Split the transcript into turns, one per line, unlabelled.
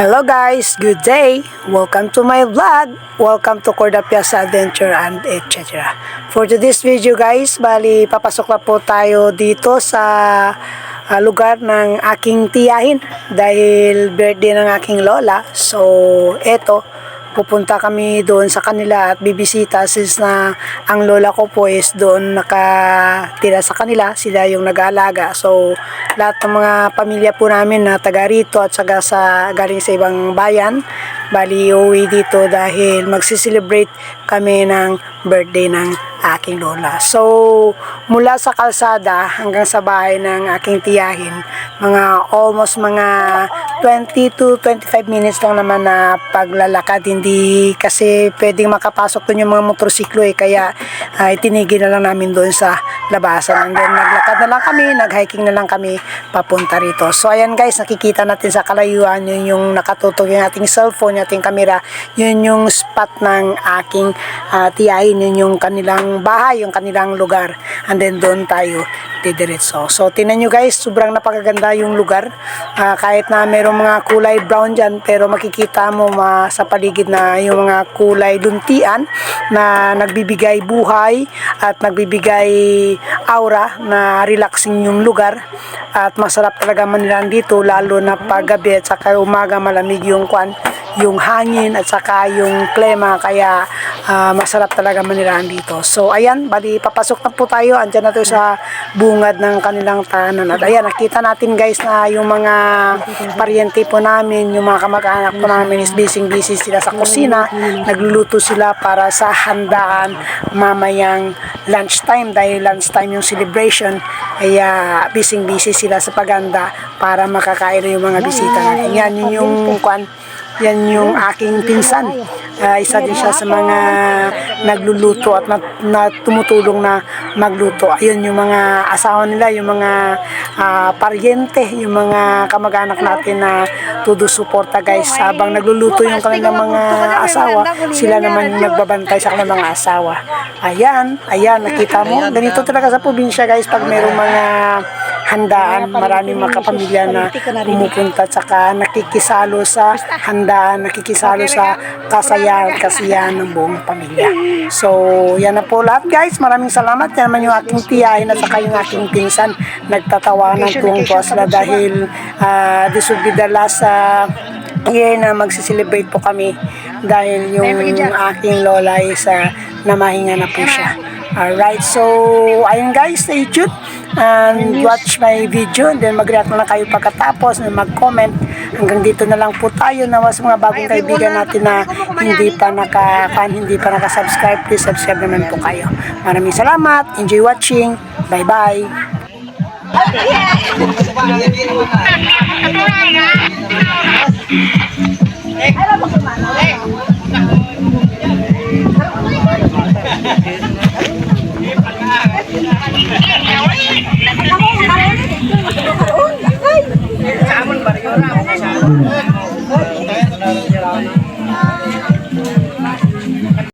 Hello guys, good day. Welcome to my vlog. Welcome to Corda Piazza Adventure and etc. For today's video guys, bali papasok na po tayo dito sa ah, lugar ng aking tiyahin dahil birthday ng aking lola. So, eto, pupunta kami doon sa kanila at bibisita since na ang lola ko po is doon nakatira sa kanila, sila yung nag-aalaga. So, lahat ng mga pamilya po namin na taga rito at saka sa galing sa ibang bayan, bali uwi dito dahil magsiselebrate kami ng birthday ng aking lola. So, mula sa kalsada hanggang sa bahay ng aking tiyahin, mga almost mga 20 to 25 minutes lang naman na paglalakad. Hindi kasi pwedeng makapasok doon yung mga motorsiklo eh. Kaya uh, itinigil na lang namin doon sa labasan. And then naglakad na lang kami, nag-hiking na lang kami papunta rito. So ayan guys, nakikita natin sa kalayuan yun yung nakatutok yung ating cellphone, yung ating camera. Yun yung spot ng aking uh, tiyahin. Yun yung kanilang bahay, yung kanilang lugar. And then doon tayo didiretso. So, tinan nyo guys, sobrang napakaganda yung lugar. Ah, kahit na mayroong mga kulay brown dyan, pero makikita mo ma, sa paligid na yung mga kulay luntian na nagbibigay buhay at nagbibigay aura na relaxing yung lugar. At masarap talaga manilan dito, lalo na paggabi at saka umaga malamig yung kwan yung hangin at saka yung klema kaya ah, masarap talaga manirahan dito. So ayan, bali papasok na po tayo. Andiyan na to sa bungad ng kanilang tahanan. At ayan, nakita natin guys na yung mga paryente po namin, yung mga kamag-anak po namin is busy busy sila sa kusina. Nagluluto sila para sa handaan mamayang lunchtime dahil lunchtime yung celebration. Kaya busy busy sila sa paganda para makakain yung mga bisita natin. Yan, yun yung kwan, yan yung aking pinsan. Ah, isa din siya sa mga nagluluto at na, na tumutulong na magluto. Ayun yung mga asawa nila, yung mga ah, paryente, yung mga kamag-anak natin na todo suporta guys. Habang nagluluto yung kanilang mga asawa, sila naman yung nagbabantay sa kanilang mga asawa. Ayan, ayan, nakita mo. Ganito talaga sa probinsya guys pag mayroong mga handaan, maraming mga kapamilya na pumupunta at saka nakikisalo sa handaan, nakikisalo sa kasayahan, kasiyahan ng buong pamilya. So, yan na po lahat guys. Maraming salamat. Yan naman yung aking tiyahin at saka yung aking pinsan. Nagtatawanan tuwang tuwa sila dahil uh, this will be the last uh, year na magsiselebrate po kami dahil yung aking lola is uh, namahinga na po siya. Alright, so ayun guys, stay tuned and watch my video and then mag-react na lang kayo pagkatapos and mag-comment. Hanggang dito na lang po tayo na mas mga bagong kaibigan natin na hindi pa naka-fan, hindi pa naka-subscribe. Please subscribe naman po kayo. Maraming salamat. Enjoy watching. Bye-bye. Okay. Yeah.